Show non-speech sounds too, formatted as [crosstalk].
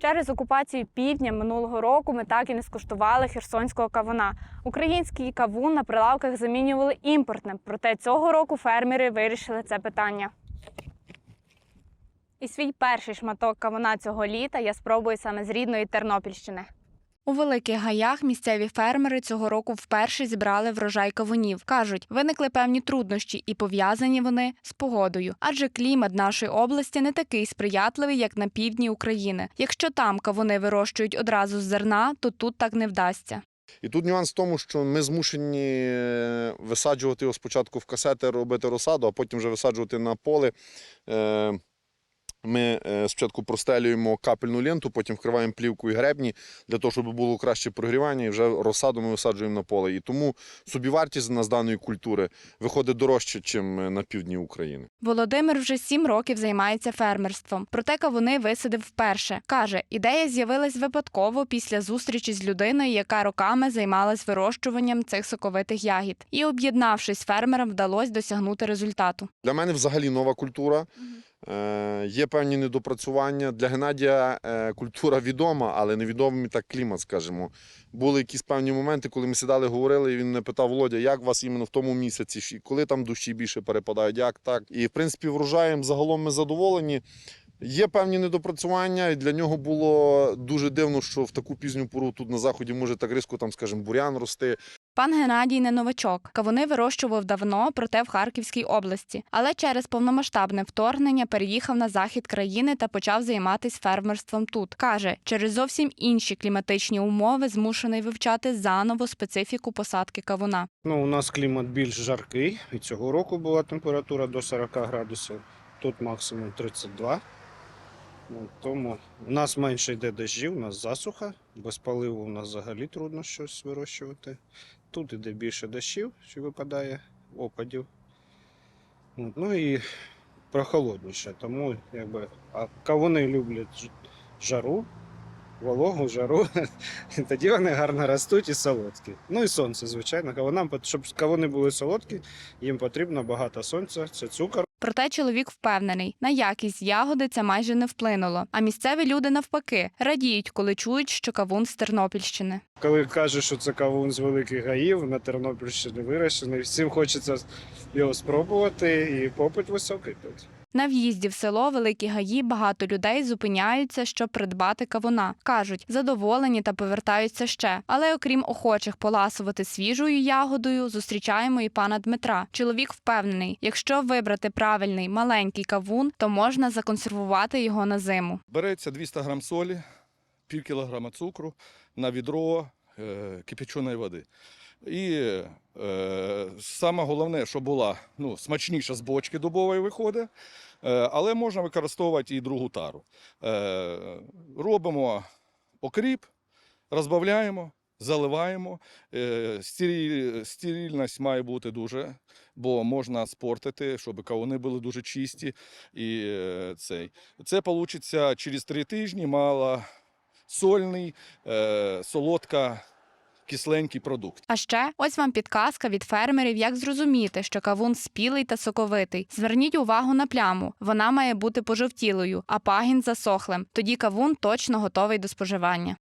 Через окупацію півдня минулого року ми так і не скуштували херсонського кавуна. Український кавун на прилавках замінювали імпортним. Проте цього року фермери вирішили це питання. І свій перший шматок кавуна цього літа я спробую саме з рідної Тернопільщини. У великих гаях місцеві фермери цього року вперше зібрали врожай кавунів. кажуть, виникли певні труднощі, і пов'язані вони з погодою. Адже клімат нашої області не такий сприятливий, як на півдні України. Якщо там кавуни вирощують одразу з зерна, то тут так не вдасться. І тут нюанс в тому, що ми змушені е, висаджувати його спочатку в касети, робити розсаду, а потім вже висаджувати на поле. Е, Ми е, спочатку простелюємо капельну ленту, потім вкриваємо плівкою гребні для того, щоб було краще прогрівання, і вже розсаду ми висаджуємо на поле. І тому собівартість на з даної культури виходить дорожче, ніж на півдні України. Володимир вже сім років займається фермерством. Проте кавуни висадив вперше. Каже, ідея з'явилась випадково після зустрічі з людиною, яка роками займалась вирощуванням цих соковитих ягід. І об'єднавшись з фермером, вдалося досягнути результату. Для мене взагалі нова культура. Е, Є певні недопрацювання. Для Геннадія е, культура відома, але невідомий так клімат, скажімо. Були якісь певні моменти, коли ми сідали, говорили, і він мене питав, Володя, як вас іменно в тому місяці, коли там дощі більше перепадають, як так. І в принципі, врожаєм загалом ми задоволені. Є певні недопрацювання, і для нього було дуже дивно, що в таку пізню пору тут на заході може так різко, там, скажімо, бурян рости. Пан Геннадій не новачок. Кавуни вирощував давно, проте в Харківській області. Але через повномасштабне вторгнення переїхав на захід країни та почав займатися фермерством тут. Каже, через зовсім інші кліматичні умови змушений вивчати заново специфіку посадки кавуна. Ну, у нас клімат більш жаркий, і цього року була температура до 40 градусів, тут максимум 32. Ну, тому у нас менше йде дощів, у нас засуха, без поливу у нас взагалі трудно щось вирощувати. Тут іде більше дощів, що випадає, опадів. Ну і прохолодніше, тому якби. А кавуни люблять жару, вологу, жару. [laughs] Тоді вони гарно ростуть і солодкі. Ну і сонце, звичайно. Кавунам, щоб кавуни були солодкі, їм потрібно багато сонця, це цукор. Проте чоловік впевнений, на якість ягоди це майже не вплинуло. А місцеві люди навпаки радіють, коли чують, що кавун з Тернопільщини. Коли кажуть, що це кавун з великих гаїв на Тернопільщині вирощений, всім хочеться його спробувати, і попит високий тут. На в'їзді в село Великі Гаї багато людей зупиняються, щоб придбати кавуна. кажуть, задоволені та повертаються ще. Але окрім охочих поласувати свіжою ягодою, зустрічаємо і пана Дмитра. Чоловік впевнений, якщо вибрати правильний маленький кавун, то можна законсервувати його на зиму. Береться 200 грам солі, пів кілограма цукру на відро кипяченої води. І е, саме головне, щоб була ну, смачніша з бочки дубової виходить, е, але можна використовувати і другу тару. Е, робимо окріп, розбавляємо, заливаємо. Е, стериль, стерильність має бути дуже, бо можна спортити, щоб кавуни були дуже чисті. І е, цей. Це вийде через три тижні мало сольний, е, солодка, кисленький продукт. А ще ось вам підказка від фермерів, як зрозуміти, що кавун спілий та соковитий. Зверніть увагу на пляму. Вона має бути пожовтілою, а пагін засохлим. Тоді кавун точно готовий до споживання.